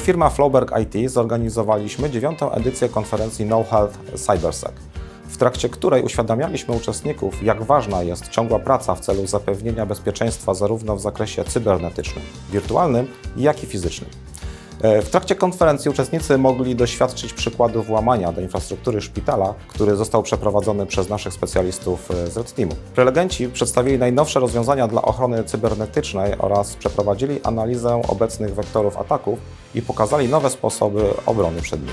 firma Flowberg IT zorganizowaliśmy dziewiątą edycję konferencji No Health CyberSec, w trakcie której uświadamialiśmy uczestników, jak ważna jest ciągła praca w celu zapewnienia bezpieczeństwa zarówno w zakresie cybernetycznym, wirtualnym, jak i fizycznym. E, W trakcie konferencji uczestnicy mogli doświadczyć przykładów włamania do infrastruktury szpitala, który został przeprowadzony przez naszych specjalistów e, z Teamu. Prelegenci przedstawili najnowsze rozwiązania dla ochrony cybernetycznej oraz przeprowadzili analizę obecnych wektorów ataków i pokazali nowe sposoby obrony przed nimi.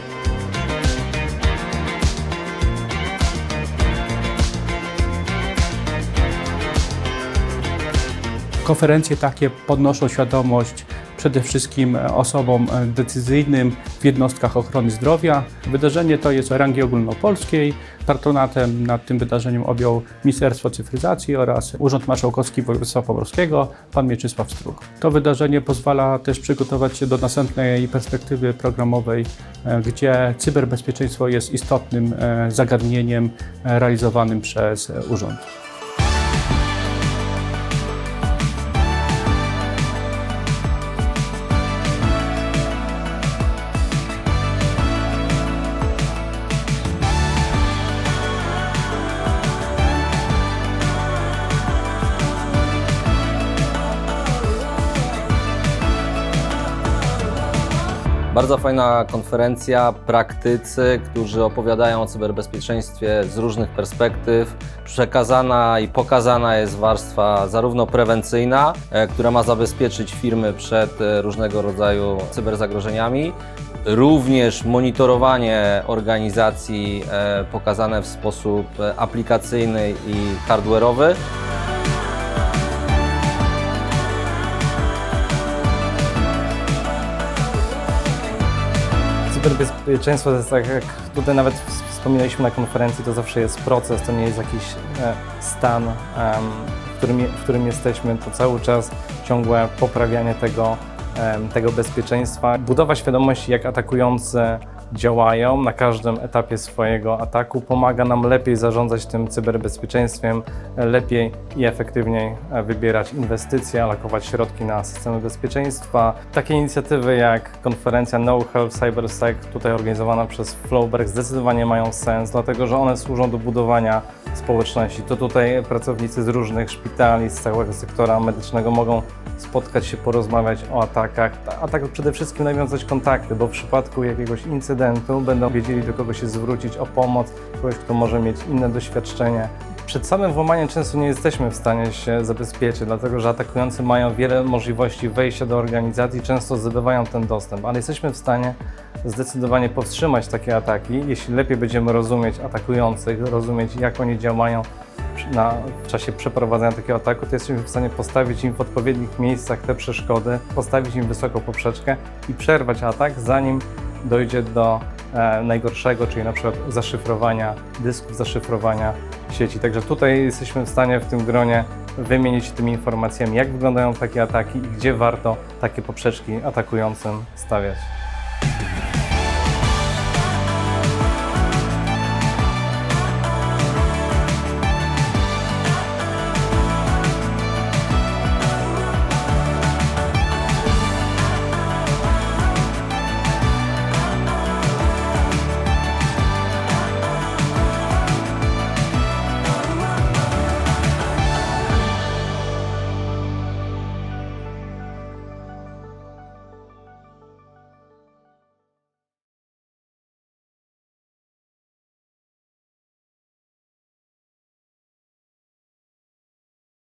Konferencje takie podnoszą świadomość przede wszystkim e, osobom e, decyzyjnym w jednostkach ochrony zdrowia. Wydarzenie to jest rangi ogólnopolskiej. Patronatem nad tym wydarzeniem objął Ministerstwo Cyfryzacji oraz Urząd Marszałkowski Województwa Pomorskiego, pan Mieczysław Strug. To wydarzenie pozwala też przygotować się do następnej perspektywy programowej, e, gdzie cyberbezpieczeństwo jest istotnym zagadnieniem realizowanym przez urząd. Bardzo fajna konferencja, praktycy, którzy opowiadają o cyberbezpieczeństwie z różnych perspektyw. Przekazana i pokazana jest warstwa zarówno prewencyjna, e, która ma zabezpieczyć firmy przed e, różnego rodzaju cyberzagrożeniami, również monitorowanie organizacji e, pokazane w sposób aplikacyjny i hardware'owy. Cyberbezpieczeństwo to jest tak, jak tutaj nawet wspominaliśmy na konferencji, to zawsze jest proces, to nie jest jakiś e, stan, w, którym, w którym jesteśmy, to cały czas ciągłe poprawianie tego, tego bezpieczeństwa. Budowa świadomości, jak atakujący działają na każdym etapie swojego ataku, pomaga nam lepiej zarządzać tym cyberbezpieczeństwem, lepiej i efektywniej e, wybierać inwestycje, alokować środki na systemy bezpieczeństwa. Takie inicjatywy jak konferencja No Health CyberSec, tutaj organizowana przez Flowberg, zdecydowanie mają sens, dlatego że one służą do budowania społeczności. To tutaj pracownicy z różnych szpitali, z całego sektora medycznego mogą spotkać się, porozmawiać o atakach, a tak przede wszystkim nawiązać kontakty, bo w przypadku jakiegoś incydentu będą wiedzieli do kogo się zwrócić o pomoc, kogoś, kto może mieć inne doświadczenie. Przed samym włamaniem często nie jesteśmy w stanie się zabezpieczyć, dlatego że atakujący mają wiele możliwości wejścia do organizacji, często zdobywają ten dostęp, ale jesteśmy w stanie zdecydowanie powstrzymać takie ataki, jeśli lepiej będziemy rozumieć atakujących, rozumieć jak oni działają na, w czasie przeprowadzania takiego ataku, to jesteśmy w stanie postawić im w odpowiednich miejscach te przeszkody, postawić im wysoką poprzeczkę i przerwać atak, zanim dojdzie do najgorszego, czyli na przykład zaszyfrowania dysków, zaszyfrowania sieci. Także tutaj jesteśmy w stanie w tym gronie wymienić tymi informacjami, jak wyglądają takie ataki i gdzie warto takie poprzeczki atakującym stawiać.